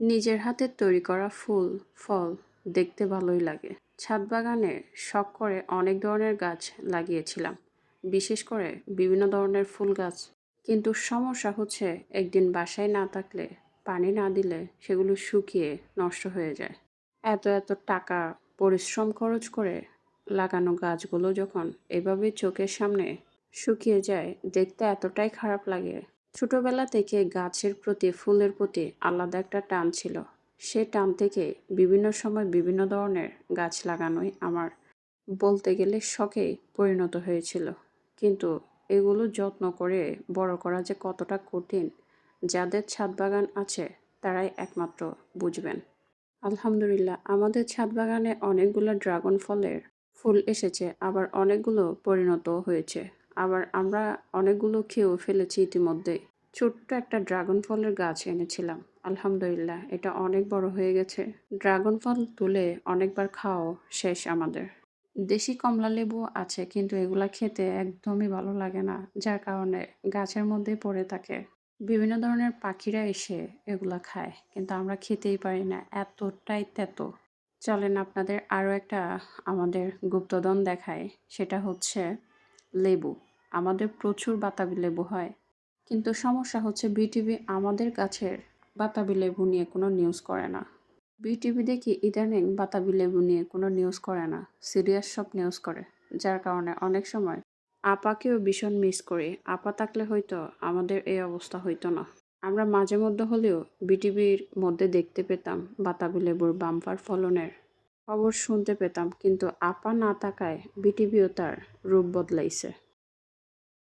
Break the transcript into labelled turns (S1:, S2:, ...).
S1: নিজের হাতে তৈরি করা ফুল, ফল দেখতে ভালোই লাগে। ছাদ বাগানে শখ করে অনেক ধরনের গাছ লাগিয়েছিলাম, বিশেষ করে বিভিন্ন ধরনের ফুল গাছ। কিন্তু সমস্যা হচ্ছে, একদিন বাসায় না থাকলে, পানি না দিলে সেগুলো শুকিয়ে নষ্ট হয়ে যায়। এত এত টাকা পরিশ্রম খরচ করে লাগানো গাছগুলো যখন এভাবে চোখের সামনে শুকিয়ে যায়, দেখতে এতটাই খারাপ লাগে ছোটবেলা থেকে গাছের প্রতি, ফুলের প্রতি আলাদা একটা টান ছিল। সে টান থেকে বিভিন্ন সময় বিভিন্ন ধরনের গাছ লাগানোই আমার বলতে গেলে শখে পরিণত হয়েছিল। কিন্তু এগুলো যত্ন করে বড় করা যে কতটা কঠিন, যাদের ছাদ বাগান আছে তারাই একমাত্র বুঝবেন। আলহামদুলিল্লাহ, আমাদের ছাদ বাগানে অনেকগুলো ড্রাগন ফলের ফুল এসেছে, আবার অনেকগুলো পরিণত হয়েছে। আবার আমরা অনেকগুলো খেয়েও ফেলেছি ইতিমধ্যে। ছোট্ট একটা ড্রাগন ফলের গাছ এনেছিলাম। আলহামদুলিল্লাহ, এটা অনেক বড় হয়ে গেছে। ড্রাগন ফল তুলে অনেকবার খাওয়াও শেষ আমাদের। দেশি কমলা লেবু আছে, কিন্তু এগুলা খেতে একদমই ভালো লাগে না, যার কারণে গাছের মধ্যে পড়ে থাকে। বিভিন্ন ধরনের পাখিরা এসে এগুলা খায়, কিন্তু আমরা খেতেই পারি না, এতটাই তেতো। চলেন আপনাদের আরও একটা আমাদের গুপ্তধন দেখায় সেটা হচ্ছে লেবু। আমাদের প্রচুর বাতাবি লেবু হয়। কিন্তু সমস্যা হচ্ছে বিটিভি আমাদের গাছের বাতাবি লেবু নিয়ে কোনো নিউজ করে না। বিটিভি দেখি ইদানিং বাতাবি লেবু নিয়ে কোনো নিউজ করে না সিরিয়াস সব নিউজ করে। যার কারণে অনেক সময় আপাকেও ভীষণ মিস করি। আপা থাকলে হয়তো আমাদের এই অবস্থা হইতো না। আমরা মাঝে মধ্যে হলেও বিটিভির মধ্যে দেখতে পেতাম বাতাবি লেবুর বাম্পার ফলনের খবর শুনতে পেতাম, কিন্তু আপা না থাকায় বিটিভিও তার রূপ বদলাইছে।